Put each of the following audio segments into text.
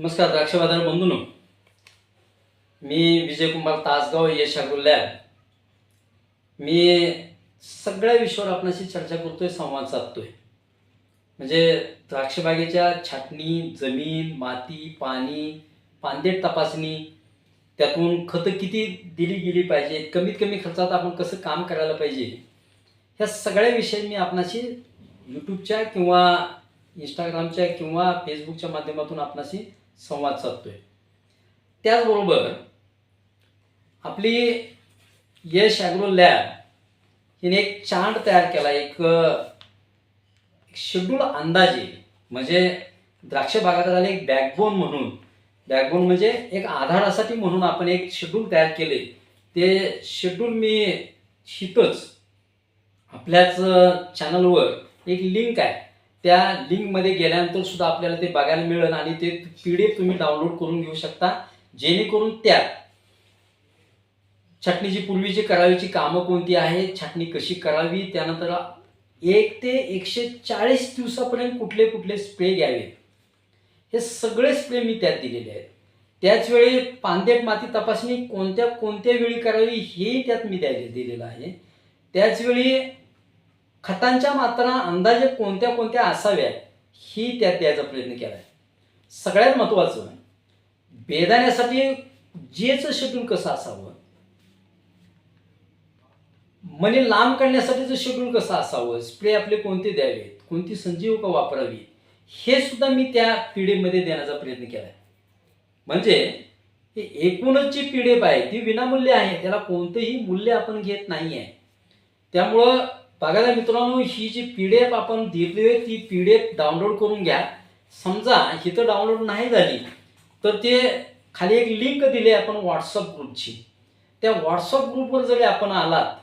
नमस्कार द्राक्ष बाजार बंधून. मी विजय कुमार तासगाव यश लॅब मी सगळ्या विषयावर आपणाशी चर्चा करतोय संवाद साधतोय. म्हणजे द्राक्षबागेच्या छाटणी जमीन माती पाणी पानदेट तपासणी त्यातून खतं किती दिली गेली पाहिजे कमीत कमी खर्चात आपण कसं काम करायला पाहिजे ह्या सगळ्या विषयी मी आपणाशी यूट्यूबच्या किंवा इंस्टाग्रामच्या किंवा फेसबुकच्या माध्यमातून आपणाशी संवाद साधतोय. त्याचबरोबर आपली यश ॲग्रो लॅब हिने एक चार्ट तयार केला एक शेड्यूल अंदाजे म्हणजे द्राक्ष बागायतदाराला एक बॅकबोन म्हणून बॅकबोन म्हणजे एक आधारासाठी म्हणून आपण एक शेड्यूल तयार केले. ते शेड्यूल मी हितच आपल्याच चॅनलवर एक लिंक आहे. त्या लिंकमध्ये गेल्यानंतर सुद्धा आपल्याला ते बघायला मिळेल आणि ते पी डी एफ तुम्ही डाउनलोड करून घेऊ शकता. जेणेकरून त्यात छाटणीची पूर्वीची करावीची कामं कोणती आहे छाटणी कशी करावी त्यानंतर एक ते एकशे चाळीस दिवसापर्यंत कुठले कुठले स्प्रे घ्यावे. हे सगळे स्प्रे मी त्यात दिलेले आहेत. त्याचवेळी पांदेट माती तपासणी कोणत्या कोणत्या वेळी करावी हे त्यात मी द्यायला दिलेलं आहे. त्याचवेळी खतांच्या मात्रा अंदाजे कोणत्या कोणत्या असाव्या ही त्यात द्यायचा प्रयत्न केला आहे सगळ्यात महत्त्वाचं म्हणजे, बेदाण्यासाठी जेचं शेड्यूल कसं असावं? मनी लांब काढण्यासाठीचं शेड्यूल कसं असावं? स्प्रे आपले कोणते द्यावेत? कोणती संजीवका वापरावी हे सुद्धा मी त्या पिढीमध्ये देण्याचा प्रयत्न केला आहे म्हणजे एकूणच जी पी डी एफ आहे ती विनामूल्य आहे त्याला कोणतंही मूल्य आपण घेत नाही आहे त्यामुळं बघा ना मित्रांनो ही जी पी डी एफ आपण दिली आहे ती पी डी एफ डाउनलोड करून घ्या. समजा इथं डाउनलोड नाही झाली तर ते खाली एक लिंक दिली आपण व्हॉट्सअप ग्रुपची त्या व्हॉट्सअप ग्रुपवर जरी आपण आलात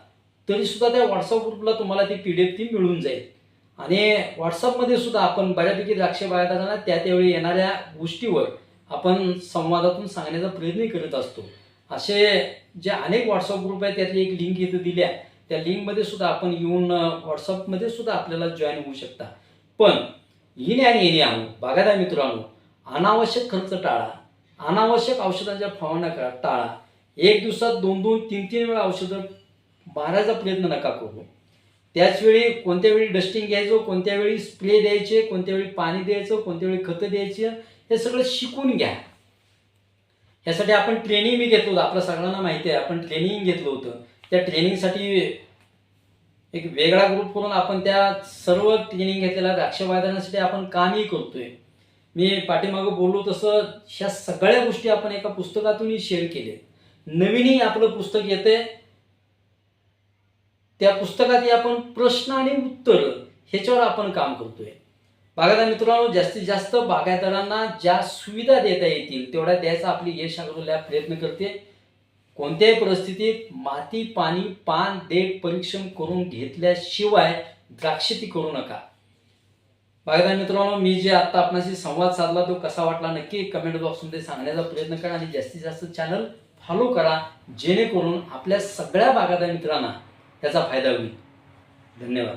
तरीसुद्धा त्या व्हॉट्सअप ग्रुपला तुम्हाला ती पी डी एफ ती मिळून जाईल. आणि व्हॉट्सअपमध्ये सुद्धा आपण बऱ्यापैकी द्राक्ष बाळगताना त्या त्यावेळी येणाऱ्या गोष्टीवर आपण संवादातून सांगण्याचा प्रयत्न करत असतो. असे जे अनेक व्हॉट्सअप ग्रुप आहेत त्यातली एक लिंक इथं दिली आहे. त्या लिंकमध्ये सुद्धा आपण येऊन व्हॉट्सअपमध्ये सुद्धा आपल्याला जॉईन होऊ शकता. पण येणे आणि येणे आणू. बागायता मित्रांनो अनावश्यक खर्च टाळा. अनावश्यक औषधांच्या फवारण्या करा टाळा. एक दिवसात दोन दोन तीन तीन वेळा औषधं मारायचा प्रयत्न नका करू. त्याच वेळी कोणत्या वेळी डस्टिंग घ्यायचं कोणत्या वेळी स्प्रे द्यायचे कोणत्या वेळी पाणी द्यायचं कोणत्या वेळी खतं द्यायचे हे सगळं शिकून घ्या. ह्यासाठी आपण ट्रेनिंग मी घेतलं होतं. आपल्या सगळ्यांना माहिती आहे आपण ट्रेनिंग घेतलं होतं. त्या ट्रेनिंगसाठी एक वेगळा ग्रुप करून आपण त्या सर्व ट्रेनिंग घेतलेल्या द्राक्ष बागायतदारांसाठी आपण कामही करतोय. मी पाठीमागं बोललो तसं ह्या सगळ्या गोष्टी आपण एका पुस्तकातूनही शेअर केले नवीनही आपलं पुस्तक येते त्या पुस्तकातही आपण प्रश्न आणि उत्तर ह्याच्यावर आपण काम करतोय. बागायतदार मित्रांनो जास्तीत जास्त बागायतदारांना ज्या सुविधा देता येतील तेवढ्या द्यायचा आपली यश अग्रो प्रयत्न करते. कोणत्याही परिस्थितीत माती पाणी पान देठ परीक्षण करून घेतल्याशिवाय द्राक्षती करू नका. बागायतदार मित्रांनो मी जे आता आपणाशी संवाद साधला तो कसा वाटला नक्की कमेंट बॉक्समध्ये सांगण्याचा प्रयत्न करा आणि जास्तीत जास्त चॅनल फॉलो करा जेणेकरून आपल्या सगळ्या बागायतदार मित्रांना त्याचा फायदा होईल. धन्यवाद.